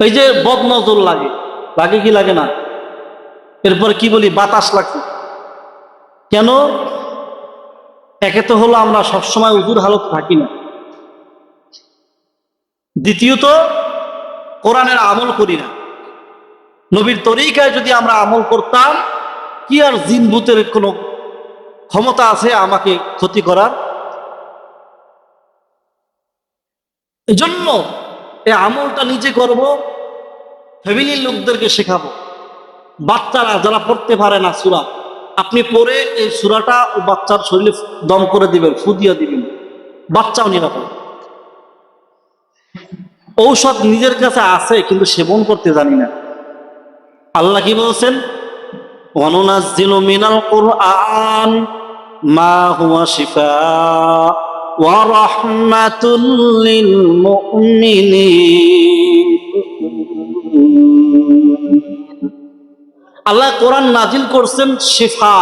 এই যে বদনজর লাগে লাগে কি লাগে না? এরপর কি বলি, বাতাস লাগছে। কেন? একে তো হলো আমরা সবসময় উজুর হালত থাকি না। দ্বিতীয়ত, কোরআনের আমল করি না। নবীর তরিকায় যদি আমরা আমল করতাম, কি আর জিন ভূতের কোনো ক্ষমতা আছে আমাকে ক্ষতি করার? এজন্য এই আমলটা নিজে করব ফ্যামিলির লোকদেরকে শেখাবো। বাচ্চারা যারা পড়তে পারে না সুরা, আপনি পড়ে এই সুরাটা ও বাচ্চার শরীরে দম করে দিবেন ফু দিয়ে দিবেন। বাচ্চাও নিরাপদ। ঔষধ নিজের কাছে আছে, কিন্তু সেবন করতে জানি না। আল্লাহ কি বলছেন? অনুনাজ্জিলু মিনাল কুরআন, মা হুয়া শিফা, ওয়া রাহমাতুল লিল মুমিনিন। আল্লাহ কোরআন নাজিল করছেন শিফা।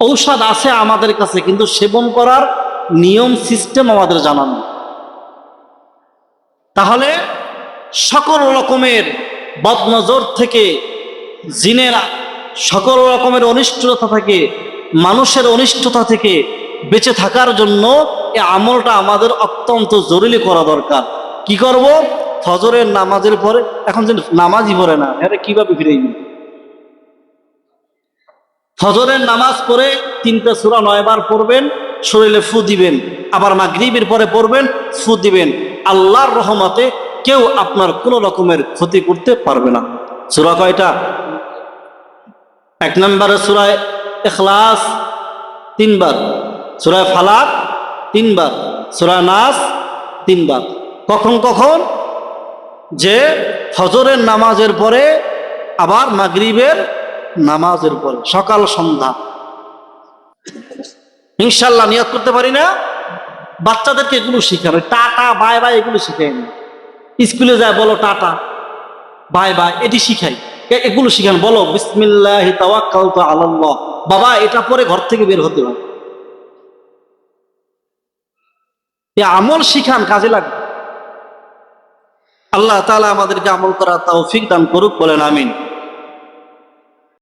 ঔষধ আছে আমাদের কাছে, কিন্তু সেবন করার নিয়ম সিস্টেম আমাদের জানান। তাহলে সকল রকমের বদনজর থেকে, জিনের সকল রকমের অনিষ্টতা থেকে, মানুষের অনিষ্টতা থেকে বেঁচে থাকার জন্য এই আমলটা আমাদের অত্যন্ত জরুরি করা দরকার। কি করব? ফজরের নামাজের পরে এখন যে নামাজই পড়ে না। এটা কীভাবে ফিরে ফজরের নামাজ পড়ে তিনটা সুরা নয়বার পড়বেন, শরীরে ফু দিবেন, আবার মাগরিবের পরে পড়বেন, ফু দিবেন। আল্লাহর রহমতে কেউ আপনার কোনো রকমের ক্ষতি করতে পারবে না। সুরা কয়টা? এক নম্বরে সুরায় এখলাস তিনবার, সুরায় ফালাক তিনবার, সুরায় নাস তিনবার। কখন কখন? যে ফজরের নামাজের পরে, আবার মাগরিবের নামাজের পরে, সকাল সন্ধ্যা। ইনশাল্লাহ নিয়ত করতে পারি না। বাচ্চাদেরকে এগুলো শিখানো টাটা, বাই বাই, এগুলো শিখাই না। স্কুলে যায়, বলো টাটা, বাই বাই, এটি শিখাই। এগুলো শিখান, বলো, বিসমিল্লাহ আলাল্লাহ। বাবা, এটা পরে ঘর থেকে বের হতে এ আমল শিখান, কাজে লাগবে। আল্লাহ তালা আমাদেরকে আমল করা তৌফিক দান করুক বলেন আমিন।